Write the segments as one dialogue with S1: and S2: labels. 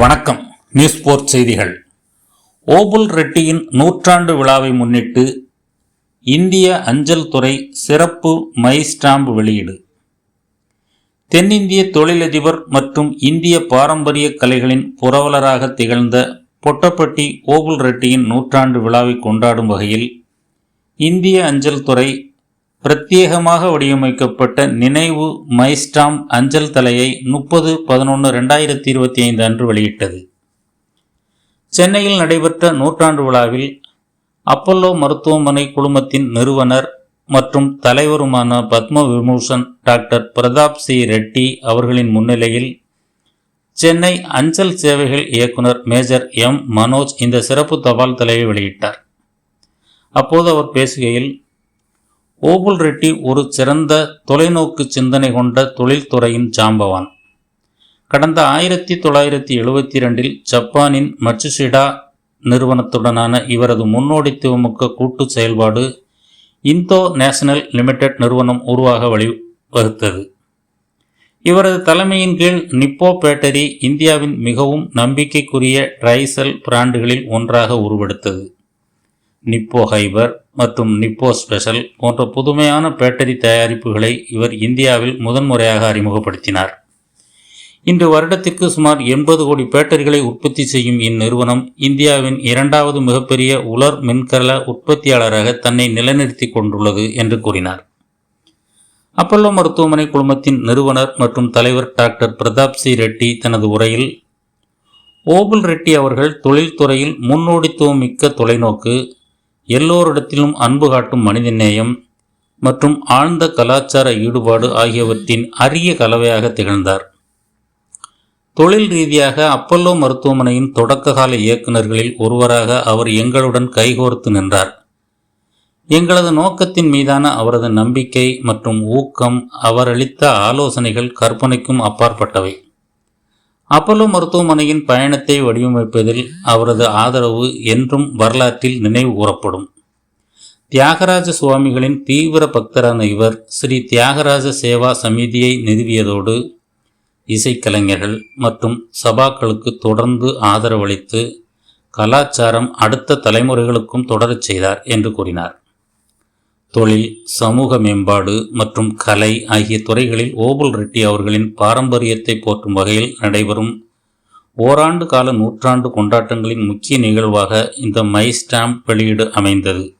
S1: வணக்கம். News board செய்திகள். ஓபுல் ரெட்டியின் நூற்றாண்டு விழாவை முன்னிட்டு இந்திய அஞ்சல் துறை சிறப்பு மை ஸ்டாம்ப் வெளியீடு. தென்னிந்திய தொழிலதிபர் மற்றும் இந்திய பாரம்பரிய கலைகளின் புரவலராக திகழ்ந்த பொட்டப்பட்டி ஓபுல் ரெட்டியின் நூற்றாண்டு விழாவை கொண்டாடும் வகையில் இந்திய அஞ்சல் துறை பிரத்யேகமாக வடிவமைக்கப்பட்ட நினைவு மைஸ்டாம் அஞ்சல் தலையை முப்பது பதினொன்று ரெண்டாயிரத்தி இருபத்தி ஐந்து அன்று வெளியிட்டது. சென்னையில் நடைபெற்ற நூற்றாண்டு விழாவில் அப்பல்லோ மருத்துவமனை குழுமத்தின் நிறுவனர் மற்றும் தலைவருமான பத்ம விமூஷன் டாக்டர் பிரதாப் சி. ரெட்டி அவர்களின் முன்னிலையில் சென்னை அஞ்சல் சேவைகள் இயக்குனர் மேஜர் எம். மனோஜ் இந்த சிறப்பு தபால் தலையை வெளியிட்டார். அப்போது அவர் பேசுகையில் ஓபுல் ரெட்டி ஒரு சிறந்த தொலைநோக்கு சிந்தனை கொண்ட தொழில்துறையின் ஜாம்பவான். கடந்த ஆயிரத்தி தொள்ளாயிரத்தி எழுபத்தி ரெண்டில் ஜப்பானின் மச்சுசிடா நிறுவனத்துடனான இவரது முன்னோடித்துவமிக்க கூட்டு செயல்பாடு இந்தோ நேஷனல் லிமிடெட் நிறுவனம் உருவாக வழிவகுத்தது இவரது தலைமையின் கீழ் நிப்போ பேட்டரி இந்தியாவின் மிகவும் நம்பிக்கைக்குரிய ட்ரைசல் பிராண்டுகளில் ஒன்றாக உருவெடுத்தது. நிப்போ ஹைபர் மற்றும் நிப்போ ஸ்பெஷல் போன்ற புதுமையான பேட்டரி தயாரிப்புகளை இவர் இந்தியாவில் முதன்முறையாக அறிமுகப்படுத்தினார். இன்று வருடத்திற்கு சுமார் எண்பது கோடி பேட்டரிகளை உற்பத்தி செய்யும் இந்நிறுவனம் இந்தியாவின் இரண்டாவது மிகப்பெரிய உலர் மின்கல உற்பத்தியாளராக தன்னை நிலைநிறுத்தி கொண்டுள்ளது என்று கூறினார். அப்பல்லோ மருத்துவமனை குழுமத்தின் நிறுவனர் மற்றும் தலைவர் டாக்டர் பிரதாப் சி ரெட்டி தனது உரையில் ஓபுல் ரெட்டி அவர்கள் தொழில்துறையில் முன்னோடித்துவம் மிக்க தொலைநோக்கு எல்லோரிடத்திலும் அன்பு காட்டும் மனிதநேயம் மற்றும் ஆழ்ந்த கலாச்சார ஈடுபாடு ஆகியவற்றின் அரிய கலவையாக திகழ்ந்தார். தொழில் ரீதியாக அப்பல்லோ மருத்துவமனையின் தொடக்ககால இயக்குநர்களில் ஒருவராக அவர் எங்களுடன் கைகோர்த்து நின்றார். எங்களது நோக்கத்தின் மீதான அவரது நம்பிக்கை மற்றும் ஊக்கம் அவரளித்த ஆலோசனைகள் கற்பனைக்கும் அப்பாற்பட்டவை. அப்பல்லோ மருத்துவமனையின் பயணத்தை வடிவமைப்பதில் அவரது ஆதரவு என்றும் வரலாற்றில் நினைவு கூறப்படும். தியாகராஜ சுவாமிகளின் தீவிர பக்தரான இவர் ஸ்ரீ தியாகராஜ சேவா சமிதியை நிறுவியதோடு இசைக்கலைஞர்கள் மற்றும் சபாக்களுக்கு தொடர்ந்து ஆதரவளித்து கலாச்சாரம் அடுத்த தலைமுறைகளுக்கும் தொடரச் செய்தார் என்று கூறினார். தொழில் சமூக மேம்பாடு மற்றும் கலை ஆகிய துறைகளில் ஓபுல் ரெட்டி அவர்களின் பாரம்பரியத்தை போற்றும் வகையில் நடைபெறும் ஓராண்டு கால நூற்றாண்டு கொண்டாட்டங்களின் முக்கிய நிகழ்வாக இந்த மை ஸ்டாம்ப் வெளியீடு அமைந்தது.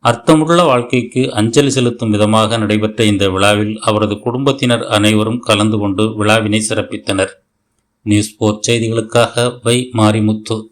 S1: அர்த்தமுள்ள வாழ்க்கைக்கு அஞ்சலி செலுத்தும் விதமாக நடைபெற்ற இந்த விழாவில் அவரது குடும்பத்தினர் அனைவரும் கலந்து கொண்டு விழாவினை சிறப்பித்தனர். நியூஸ் போர்ட் செய்திகளுக்காக வை மாரிமுத்து.